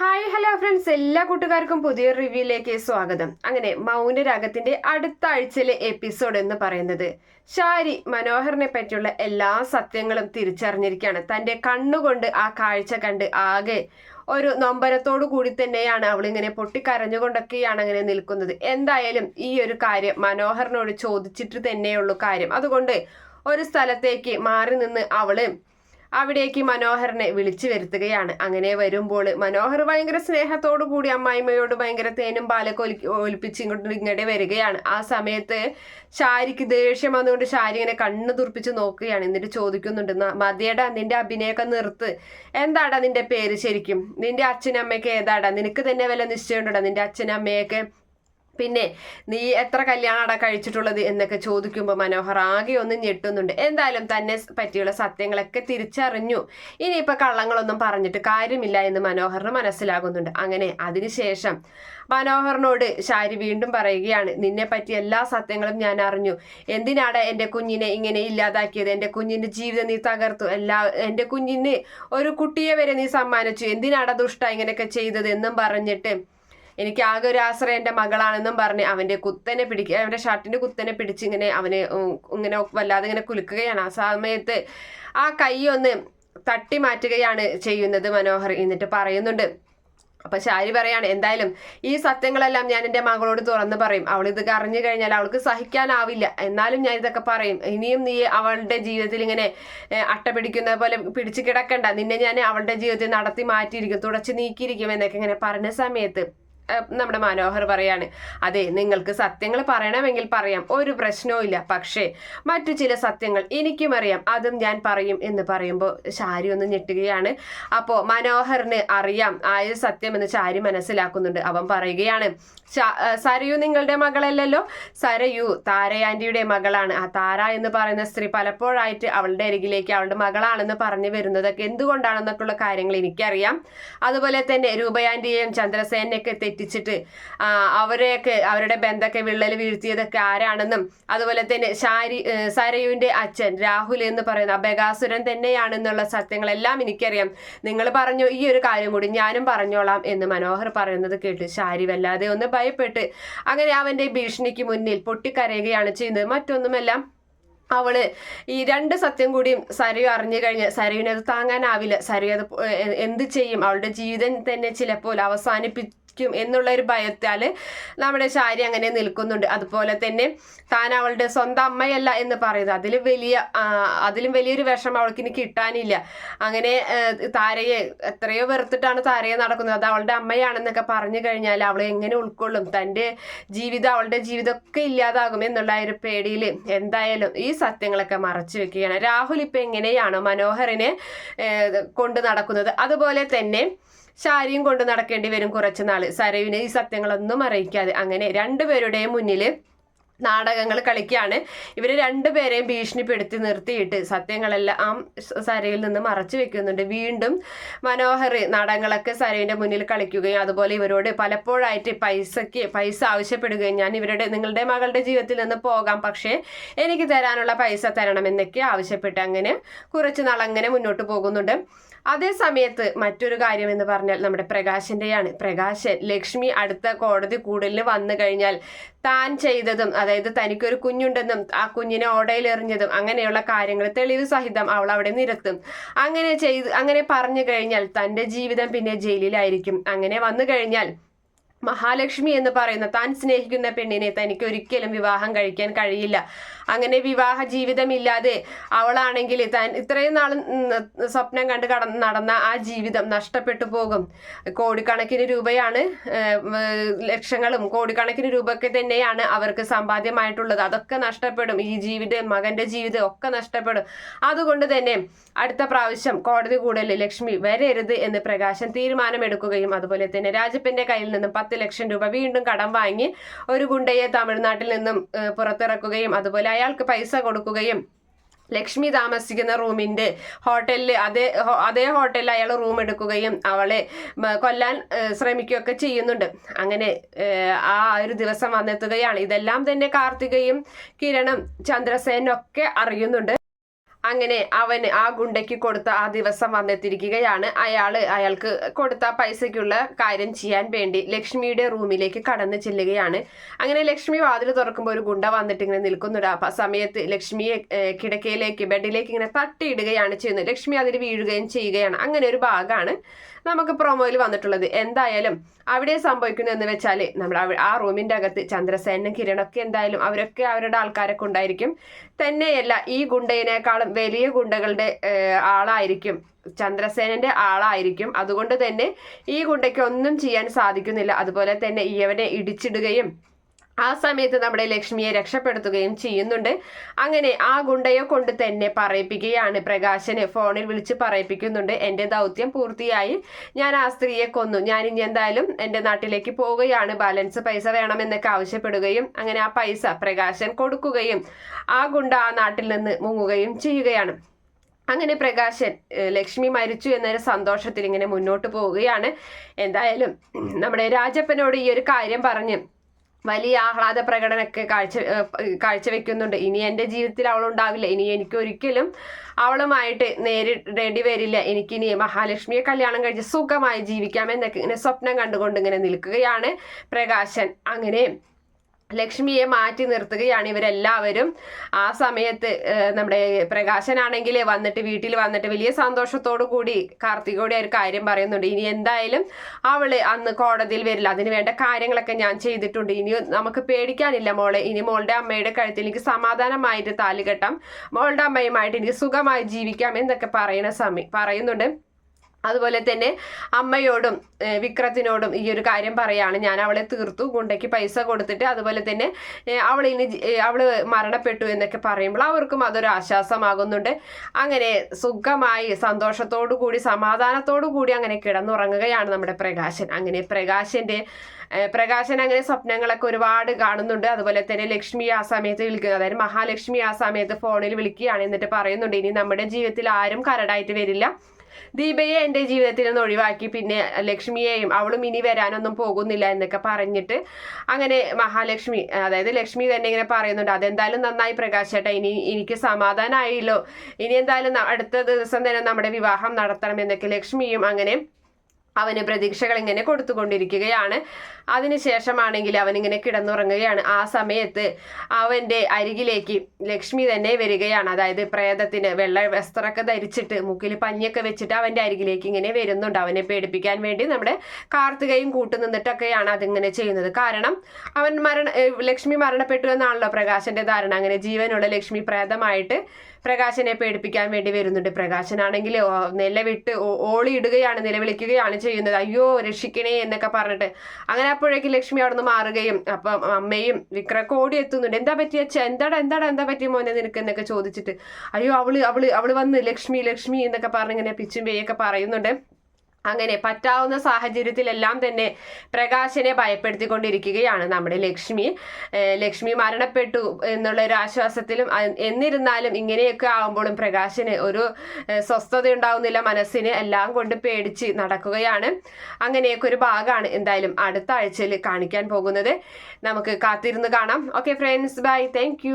Hi hello friends എല്ലാ കൂട്ടുകാർക്കും പുതിയൊരു റിവ്യൂയിലേക്ക് സ്വാഗതം. അങ്ങനെ മൗനരാഗത്തിന്റെ അടുത്ത ആഴ്ചയിലെ എപ്പിസോഡ് എന്ന് പറയുന്നത് ഷാരി മനോഹറിനെ പറ്റിയുള്ള എല്ലാ സത്യങ്ങളും തിരിച്ചറിഞ്ഞിരിക്കുകയാണ്. തന്റെ കണ്ണുകൊണ്ട് ആ കാഴ്ച കണ്ട് ആകെ ഒരു നൊമ്പരത്തോടു കൂടി തന്നെയാണ് അവളിങ്ങനെ പൊട്ടിക്കരഞ്ഞുകൊണ്ടൊക്കെയാണ് അങ്ങനെ നിൽക്കുന്നത്. എന്തായാലും ഈ ഒരു കാര്യം മനോഹറിനോട് ചോദിച്ചിട്ട് തന്നെയുള്ളൂ കാര്യം. അതുകൊണ്ട് ഒരു സ്ഥലത്തേക്ക് മാറി നിന്ന് അവൾ അവിടേക്ക് മനോഹരനെ വിളിച്ചു വരുത്തുകയാണ്. അങ്ങനെ വരുമ്പോൾ മനോഹർ ഭയങ്കര സ്നേഹത്തോടു കൂടി അമ്മായിമ്മയോട് ഭയങ്കര തേനും പാലൊക്കെ ഒലി ഒലിപ്പിച്ച് ഇങ്ങോട്ട് ഇങ്ങടെ വരികയാണ്. ആ സമയത്ത് ഷാരിക്ക് ദേഷ്യം വന്നുകൊണ്ട് ഷാരി ഇങ്ങനെ കണ്ണ് തുറപ്പിച്ച് നോക്കുകയാണ്. എന്നിട്ട് ചോദിക്കുന്നുണ്ട് മതിയടാ നിന്റെ അഭിനയൊക്കെ നിർത്ത്. എന്താടാ നിന്റെ പേര് ശരിക്കും? നിന്റെ അച്ഛനമ്മയൊക്കെ ഏതാടാ? നിനക്ക് തന്നെ വല്ല നിശ്ചയമുണ്ടോ? നിന്റെ അച്ഛനമ്മയൊക്കെ പിന്നെ നീ എത്ര കല്യാണം അട കഴിച്ചിട്ടുള്ളത് എന്നൊക്കെ ചോദിക്കുമ്പോൾ മനോഹർ ആകെ ഒന്ന് ഞെട്ടുന്നുണ്ട്. എന്തായാലും തന്നെ പറ്റിയുള്ള സത്യങ്ങളൊക്കെ തിരിച്ചറിഞ്ഞു. ഇനിയിപ്പോൾ കള്ളങ്ങളൊന്നും പറഞ്ഞിട്ട് കാര്യമില്ല എന്ന് മനോഹറിന് മനസ്സിലാകുന്നുണ്ട്. അങ്ങനെ അതിനുശേഷം മനോഹറിനോട് ഷാരി വീണ്ടും പറയുകയാണ് നിന്നെ പറ്റി എല്ലാ സത്യങ്ങളും ഞാൻ അറിഞ്ഞു. എന്തിനാണ് എന്റെ കുഞ്ഞിനെ ഇങ്ങനെ ഇല്ലാതാക്കിയത്? എന്റെ കുഞ്ഞിന്റെ ജീവിതം നീ തകർത്തു. എല്ലാ എന്റെ കുഞ്ഞിന് ഒരു കുട്ടിയെ വരെ നീ സമ്മാനിച്ചു. എന്തിനാണ് ദുഷ്ട ഇങ്ങനെയൊക്കെ ചെയ്തത് എന്നും പറഞ്ഞിട്ട് എനിക്ക് ആകെ ഒരു ആശ്രയം എന്റെ മകളാണെന്നും പറഞ്ഞ് അവന്റെ കുത്തനെ പിടിക്കുക അവന്റെ ഷർട്ടിന്റെ കുത്തനെ പിടിച്ച് ഇങ്ങനെ അവനെ ഇങ്ങനെ വല്ലാതെ ഇങ്ങനെ കുലുക്കുകയാണ്. ആ സമയത്ത് ആ കൈ ഒന്ന് തട്ടി മാറ്റുകയാണ് ചെയ്യുന്നത് മനോഹർ എന്നിട്ട് പറയുന്നുണ്ട്. അപ്പൊ ശാരി പറയാണ് എന്തായാലും ഈ സത്യങ്ങളെല്ലാം ഞാൻ എന്റെ മകളോട് തുറന്നു പറയും. അവൾ ഇത് അറിഞ്ഞു കഴിഞ്ഞാൽ അവൾക്ക് സഹിക്കാനാവില്ല. എന്നാലും ഞാൻ ഇതൊക്കെ പറയും. ഇനിയും നീ അവളുടെ ജീവിതത്തിൽ ഇങ്ങനെ അട്ട പിടിക്കുന്ന പോലെ പിടിച്ചു കിടക്കണ്ട. നിന്നെ ഞാൻ അവളുടെ ജീവിതത്തിൽ നടത്തി മാറ്റിയിരിക്കും തുടച്ച് നീക്കിയിരിക്കും എന്നൊക്കെ ഇങ്ങനെ പറഞ്ഞ സമയത്ത് നമ്മുടെ മനോഹർ പറയാണ് അതെ നിങ്ങൾക്ക് സത്യങ്ങൾ പറയണമെങ്കിൽ പറയാം ഒരു പ്രശ്നവും ഇല്ല. പക്ഷേ മറ്റു ചില സത്യങ്ങൾ എനിക്കും അറിയാം അതും ഞാൻ പറയും എന്ന് പറയുമ്പോൾ ചാരി ഒന്ന് ഞെട്ടുകയാണ്. അപ്പോൾ മനോഹറിന് അറിയാം ആയ സത്യം എന്ന് ചാരി മനസ്സിലാക്കുന്നുണ്ട്. അവൻ പറയുകയാണ് സരയു നിങ്ങളുടെ മകളല്ലല്ലോ? സരയു താരയാന്റിയുടെ മകളാണ്. ആ താര എന്ന് പറയുന്ന സ്ത്രീ പലപ്പോഴായിട്ട് അവളുടെ അരികിലേക്ക് അവളുടെ മകളാണെന്ന് പറഞ്ഞു വരുന്നതൊക്കെ എന്തുകൊണ്ടാണെന്നൊക്കെയുള്ള കാര്യങ്ങൾ എനിക്കറിയാം. അതുപോലെ തന്നെ രൂപയാന്റിയെയും ചന്ദ്രസേനയൊക്കെ തെറ്റി തെറ്റിച്ചിട്ട് അവരെയൊക്കെ അവരുടെ ബന്ധമൊക്കെ വിള്ളൽ വീഴ്ത്തിയതൊക്കെ ആരാണെന്നും അതുപോലെ തന്നെ ഷാരി സരയുവിന്റെ അച്ഛൻ രാഹുൽ എന്ന് പറയുന്ന ബഗാസുരൻ തന്നെയാണെന്നുള്ള സത്യങ്ങളെല്ലാം എനിക്കറിയാം. നിങ്ങൾ പറഞ്ഞു ഈ ഒരു കാര്യം കൂടി ഞാനും പറഞ്ഞോളാം എന്ന് മനോഹർ പറയുന്നത് കേട്ട് ഷാരി വല്ലാതെ ഒന്ന് ഭയപ്പെട്ട് അങ്ങനെ അവന്റെ ഭീഷണിക്ക് മുന്നിൽ പൊട്ടിക്കരയുകയാണ് ചെയ്യുന്നത്. മറ്റൊന്നുമെല്ലാം അവൾ ഈ രണ്ട് സത്യം കൂടിയും സരയു അറിഞ്ഞു കഴിഞ്ഞ് സരയുവിനെ താങ്ങാനാവില്ല. സരയു അത് എന്ത് ചെയ്യും? അവളുടെ ജീവിതം തന്നെ ചിലപ്പോൾ അവസാനിപ്പി ക്കും എന്നുള്ള ഒരു ഭയത്താൽ നമ്മുടെ ശാരി അങ്ങനെ നിൽക്കുന്നുണ്ട്. അതുപോലെ തന്നെ താൻ അവളുടെ സ്വന്തം അമ്മയല്ല എന്ന് പറയുന്നത്. അതിൽ വലിയ അതിലും വലിയൊരു വിഷമം അവൾക്ക് ഇനി കിട്ടാനില്ല. അങ്ങനെ താരയെ എത്രയോ വെറുത്തിട്ടാണ് താരയെ നടക്കുന്നത്. അത് അവളുടെ അമ്മയാണെന്നൊക്കെ പറഞ്ഞു കഴിഞ്ഞാൽ അവൾ എങ്ങനെ ഉൾക്കൊള്ളും? തന്റെ ജീവിതം അവളുടെ ജീവിതമൊക്കെ ഇല്ലാതാകും എന്നുള്ള ഒരു പേടിയിൽ എന്തായാലും ഈ സത്യങ്ങളൊക്കെ മറച്ചു വെക്കുകയാണ്. രാഹുൽ ഇപ്പം എങ്ങനെയാണ് മനോഹറിനെ കൊണ്ട് നടക്കുന്നത്. അതുപോലെ തന്നെ ശാരിയും കൊണ്ട് നടക്കേണ്ടി വരും കുറച്ച് നാൾ സരയുവിനെ ഈ സത്യങ്ങളൊന്നും അറിയിക്കാതെ അങ്ങനെ രണ്ടുപേരുടെയും മുന്നിൽ നാടകങ്ങൾ കളിക്കുകയാണ് ഇവർ രണ്ടുപേരെയും ഭീഷണിപ്പെടുത്തി നിർത്തിയിട്ട് സത്യങ്ങളെല്ലാം ആ സരയിൽ നിന്ന് മറച്ചു വെക്കുന്നുണ്ട്. വീണ്ടും മനോഹർ നാടകങ്ങളൊക്കെ സരയുടെ മുന്നിൽ കളിക്കുകയും അതുപോലെ ഇവരോട് പലപ്പോഴായിട്ട് പൈസയ്ക്ക് പൈസ ആവശ്യപ്പെടുകയും ഞാൻ ഇവരുടെ നിങ്ങളുടെ മകളുടെ ജീവിതത്തിൽ നിന്ന് പോകാം പക്ഷേ എനിക്ക് തരാനുള്ള പൈസ തരണമെന്നൊക്കെ ആവശ്യപ്പെട്ട് അങ്ങനെ കുറച്ച് നാൾ അങ്ങനെ മുന്നോട്ട് പോകുന്നുണ്ട്. അതേ സമയത്ത് മറ്റൊരു കാര്യം എന്ന് പറഞ്ഞാൽ നമ്മുടെ പ്രകാശന്റെയാണ് പ്രകാശൻ ലക്ഷ്മി അടുത്ത കോടതി കൂടലിന് വന്നു കഴിഞ്ഞാൽ താൻ ചെയ്തതും അതായത് തനിക്കൊരു കുഞ്ഞുണ്ടെന്നും ആ കുഞ്ഞിനെ ഓടയിൽ എറിഞ്ഞതും അങ്ങനെയുള്ള കാര്യങ്ങൾ തെളിവ് സഹിതം അവൾ അവിടെ നിരത്തും. അങ്ങനെ ചെയ്ത് അങ്ങനെ പറഞ്ഞു കഴിഞ്ഞാൽ തന്റെ ജീവിതം പിന്നെ ജയിലിലായിരിക്കും. അങ്ങനെ വന്നു കഴിഞ്ഞാൽ മഹാലക്ഷ്മി എന്ന് പറയുന്ന താൻ സ്നേഹിക്കുന്ന പെണ്ണിനെ തനിക്ക് ഒരിക്കലും വിവാഹം കഴിക്കാൻ കഴിയില്ല. അങ്ങനെ വിവാഹ ജീവിതമില്ലാതെ അവളാണെങ്കിൽ താൻ ഇത്രയും നാൾ സ്വപ്നം കണ്ട് കട നടന്ന ആ ജീവിതം നഷ്ടപ്പെട്ടു പോകും. കോടിക്കണക്കിന് രൂപയാണ് ലക്ഷങ്ങളും കോടിക്കണക്കിന് രൂപയൊക്കെ തന്നെയാണ് അവർക്ക് സമ്പാദ്യമായിട്ടുള്ളത്. അതൊക്കെ നഷ്ടപ്പെടും. ഈ ജീവിതം മകന്റെ ജീവിതം ഒക്കെ നഷ്ടപ്പെടും. അതുകൊണ്ട് തന്നെ അടുത്ത പ്രാവശ്യം കോടതി കൂടുതൽ ലക്ഷ്മി വരരുത് എന്ന് പ്രകാശൻ തീരുമാനമെടുക്കുകയും അതുപോലെ തന്നെ രാജപ്പന്റെ കയ്യിൽ നിന്നും പത്ത് ലക്ഷം രൂപ വീണ്ടും കടം വാങ്ങി ഒരു ഗുണ്ടയെ തമിഴ്നാട്ടിൽ നിന്നും പുറത്തിറക്കുകയും അതുപോലെ അയാൾക്ക് പൈസ കൊടുക്കുകയും ലക്ഷ്മി താമസിക്കുന്ന റൂമിന്റെ ഹോട്ടലിൽ അതേ അതേ ഹോട്ടലിൽ അയാൾ റൂം എടുക്കുകയും അവളെ കൊല്ലാൻ ശ്രമിക്കുകയൊക്കെ ചെയ്യുന്നുണ്ട്. അങ്ങനെ ആ ഒരു ദിവസം വന്നെത്തുകയാണ്. ഇതെല്ലാം തന്നെ കാർത്തികയും കിരണും ചന്ദ്രസേനൊക്കെ അറിയുന്നുണ്ട്. അങ്ങനെ അവന് ആ ഗുണ്ടയ്ക്ക് കൊടുത്ത ആ ദിവസം വന്നെത്തിയിരിക്കുകയാണ്. അയാൾ അയാൾക്ക് കൊടുത്ത പൈസയ്ക്കുള്ള കാര്യം ചെയ്യാൻ വേണ്ടി ലക്ഷ്മിയുടെ റൂമിലേക്ക് കടന്നു ചെല്ലുകയാണ്. അങ്ങനെ ലക്ഷ്മി വാതിൽ തുറക്കുമ്പോൾ ഒരു ഗുണ്ട വന്നിട്ട് ഇങ്ങനെ നിൽക്കുന്നുണ്ട്. ആ സമയത്ത് ലക്ഷ്മിയെ കിടക്കയിലേക്ക് ബെഡിലേക്ക് ഇങ്ങനെ തട്ടിയിടുകയാണ് ചെയ്യുന്നത്. ലക്ഷ്മി അതിൽ വീഴുകയും ചെയ്യുകയാണ്. അങ്ങനെ ഒരു ഭാഗമാണ് നമുക്ക് പ്രൊമോയിൽ വന്നിട്ടുള്ളത്. എന്തായാലും അവിടെ സംഭവിക്കുന്നു എന്ന് വെച്ചാൽ നമ്മൾ ആ റൂമിന്റെ അകത്ത് ചന്ദ്രസേനും കിരണൊക്കെ എന്തായാലും അവരൊക്കെ അവരുടെ ആൾക്കാരൊക്കെ ഉണ്ടായിരിക്കും. തന്നെയല്ല ഈ ഗുണ്ടയിനേക്കാളും വലിയ ഗുണ്ടകളുടെ ആളായിരിക്കും. ചന്ദ്രസേനന്റെ ആളായിരിക്കും. അതുകൊണ്ട് തന്നെ ഈ ഗുണ്ടയ്ക്ക് ഒന്നും ചെയ്യാൻ സാധിക്കുന്നില്ല. അതുപോലെ തന്നെ ഇവനെ ഇടിച്ചിടുകയും ആ സമയത്ത് നമ്മുടെ ലക്ഷ്മിയെ രക്ഷപ്പെടുത്തുകയും ചെയ്യുന്നുണ്ട്. അങ്ങനെ ആ ഗുണ്ടയെ കൊണ്ട് തന്നെ പറയിപ്പിക്കുകയാണ് പ്രകാശനെ. ഫോണിൽ വിളിച്ച് പറയിപ്പിക്കുന്നുണ്ട്. എന്റെ ദൗത്യം പൂർത്തിയായി. ഞാൻ ആ സ്ത്രീയെ കൊന്നു. ഞാൻ ഇനി എന്തായാലും എന്റെ നാട്ടിലേക്ക് പോവുകയാണ്. ബാലൻസ് പൈസ വേണമെന്നൊക്കെ ആവശ്യപ്പെടുകയും അങ്ങനെ ആ പൈസ പ്രകാശൻ കൊടുക്കുകയും ആ ഗുണ്ട ആ നാട്ടിൽ നിന്ന് മുങ്ങുകയും ചെയ്യുകയാണ്. അങ്ങനെ പ്രകാശൻ ലക്ഷ്മി മരിച്ചു എന്നൊരു സന്തോഷത്തിൽ ഇങ്ങനെ മുന്നോട്ട് പോവുകയാണ്. എന്തായാലും നമ്മുടെ രാജപ്പനോട് ഈ ഒരു കാര്യം പറഞ്ഞ് വലിയ ആഹ്ലാദ പ്രകടനമൊക്കെ കാഴ്ച കാഴ്ചവെക്കുന്നുണ്ട്. ഇനി എന്റെ ജീവിതത്തിൽ അവളുണ്ടാവില്ല. ഇനി എനിക്ക് ഒരിക്കലും അവളുമായിട്ട് നേരിടേണ്ടി വരില്ല. എനിക്കിനി മഹാലക്ഷ്മിയെ കല്യാണം കഴിച്ച് സുഖമായി ജീവിക്കാം എന്നൊക്കെ ഇങ്ങനെ സ്വപ്നം കണ്ടുകൊണ്ട് ഇങ്ങനെ നിൽക്കുകയാണ് പ്രകാശൻ. അങ്ങനെ ലക്ഷ്മിയെ മാറ്റി നിർത്തുകയാണ് ഇവരെല്ലാവരും. ആ സമയത്ത് നമ്മുടെ പ്രകാശനാണെങ്കിൽ വന്നിട്ട് വീട്ടിൽ വന്നിട്ട് വലിയ സന്തോഷത്തോടു കൂടി കാർത്തികയുടെ ഒരു കാര്യം പറയുന്നുണ്ട്. ഇനി എന്തായാലും അവൾ അന്ന് കോടതിയിൽ വരില്ല. അതിന് വേണ്ട കാര്യങ്ങളൊക്കെ ഞാൻ ചെയ്തിട്ടുണ്ട്. ഇനി നമുക്ക് പേടിക്കാനില്ല മോളെ. ഇനി മോളുടെ അമ്മയുടെ കഴുത്തിൽ എനിക്ക് സമാധാനമായിട്ട് താലുകെട്ടാം മോളുടെ അമ്മയുമായിട്ട് എനിക്ക് സുഖമായി ജീവിക്കാം എന്നൊക്കെ പറയുന്ന സമയം പറയുന്നുണ്ട്. അതുപോലെ തന്നെ അമ്മയോടും വിക്രത്തിനോടും ഈ ഒരു കാര്യം പറയാണ്. ഞാൻ അവളെ തീർത്തു ഗുണ്ടയ്ക്ക് പൈസ കൊടുത്തിട്ട് അതുപോലെ തന്നെ അവൾ ഇനി അവൾ മരണപ്പെട്ടു എന്നൊക്കെ പറയുമ്പോൾ അവർക്കും അതൊരു ആശ്വാസമാകുന്നുണ്ട്. അങ്ങനെ സുഖമായി സന്തോഷത്തോടു കൂടി സമാധാനത്തോടു കൂടി അങ്ങനെ കിടന്നുറങ്ങുകയാണ് നമ്മുടെ പ്രകാശൻ. അങ്ങനെ പ്രകാശന്റെ പ്രകാശൻ അങ്ങനെ സ്വപ്നങ്ങളൊക്കെ ഒരുപാട് കാണുന്നുണ്ട്. അതുപോലെ തന്നെ ലക്ഷ്മി ആ സമയത്ത് വിളിക്കുന്നത് അതായത് മഹാലക്ഷ്മി ആ സമയത്ത് ഫോണിൽ വിളിക്കുകയാണ് എന്നിട്ട് പറയുന്നുണ്ട് ഇനി നമ്മുടെ ജീവിതത്തിൽ ആരും കരടായിട്ട് വരില്ല. ദീപയെ എന്റെ ജീവിതത്തിൽ നിന്ന് ഒഴിവാക്കി. പിന്നെ ലക്ഷ്മിയെയും അവളും ഇനി വരാനൊന്നും പോകുന്നില്ല എന്നൊക്കെ പറഞ്ഞിട്ട് അങ്ങനെ മഹാലക്ഷ്മി അതായത് ലക്ഷ്മി തന്നെ ഇങ്ങനെ പറയുന്നുണ്ട്. അതെന്തായാലും നന്നായി പ്രകാശേട്ടാ ഇനി എനിക്ക് സമാധാനമായില്ലോ ഇനി എന്തായാലും അടുത്ത ദിവസം തന്നെ നമ്മുടെ വിവാഹം നടത്തണം എന്നൊക്കെ ലക്ഷ്മിയും അങ്ങനെ അവന് പ്രതീക്ഷകൾ ഇങ്ങനെ കൊടുത്തുകൊണ്ടിരിക്കുകയാണ്. അതിനുശേഷമാണെങ്കിൽ അവൻ ഇങ്ങനെ കിടന്നുറങ്ങുകയാണ്. ആ സമയത്ത് അവന്റെ അരികിലേക്ക് ലക്ഷ്മി തന്നെ വരികയാണ്. അതായത് പ്രേതത്തിന് വെള്ള വസ്ത്രമൊക്കെ ധരിച്ചിട്ട് മുക്കിൽ പഞ്ഞൊക്കെ വെച്ചിട്ട് അവന്റെ അരികിലേക്ക് ഇങ്ങനെ വരുന്നുണ്ട്. അവനെ പേടിപ്പിക്കാൻ വേണ്ടി നമ്മുടെ കാർത്തികയും കൂട്ടുനിന്നിട്ടൊക്കെയാണ് അതിങ്ങനെ ചെയ്യുന്നത്. കാരണം അവൻ മരണ ലക്ഷ്മി മരണപ്പെട്ടു എന്നാണല്ലോ പ്രകാശന്റെ ധാരണ. അങ്ങനെ ജീവനുള്ള ലക്ഷ്മി പ്രേതമായിട്ട് പ്രകാശനെ പേടിപ്പിക്കാൻ വേണ്ടി വരുന്നുണ്ട്. പ്രകാശനാണെങ്കിൽ നിലവിട്ട് വിട്ട് ഓളിയിടുകയാണ് നിലവിളിക്കുകയാണ് ചെയ്യുന്നത്. അയ്യോ രക്ഷിക്കണേ എന്നൊക്കെ പറഞ്ഞിട്ട്. അങ്ങനെ അപ്പോഴേക്കും ലക്ഷ്മി അവിടെ നിന്ന് മാറുകയും അപ്പം അമ്മയും വിക്രമൊക്കെ ഓടി എത്തുന്നുണ്ട്. എന്താ പറ്റിയ അച്ഛ? എന്താടാ എന്താടാ എന്താ പറ്റിയ മോനെ നിനക്ക്? എന്നൊക്കെ ചോദിച്ചിട്ട്. അയ്യോ അവൾ അവൾ അവൾ വന്ന് ലക്ഷ്മി ലക്ഷ്മി എന്നൊക്കെ പറഞ്ഞിങ്ങനെ പിച്ചും പേയൊക്കെ പറയുന്നുണ്ട്. അങ്ങനെ പറ്റാവുന്ന സാഹചര്യത്തിലെല്ലാം തന്നെ പ്രകാശനെ ഭയപ്പെടുത്തിക്കൊണ്ടിരിക്കുകയാണ് നമ്മുടെ ലക്ഷ്മി. ലക്ഷ്മി മരണപ്പെട്ടു എന്നുള്ള ഒരു ആശ്വാസത്തിലും എന്നിരുന്നാലും ഇങ്ങനെയൊക്കെ ആകുമ്പോഴും പ്രകാശന് ഒരു സ്വസ്ഥത ഉണ്ടാവുന്നില്ല മനസ്സിന് എല്ലാം കൊണ്ട് പേടിച്ച് നടക്കുകയാണ്. അങ്ങനെയൊക്കെ ഒരു ഭാഗമാണ് എന്തായാലും അടുത്ത ആഴ്ചയിൽ കാണിക്കാൻ പോകുന്നത്. നമുക്ക് കാത്തിരുന്ന് കാണാം. Okay friends bye thank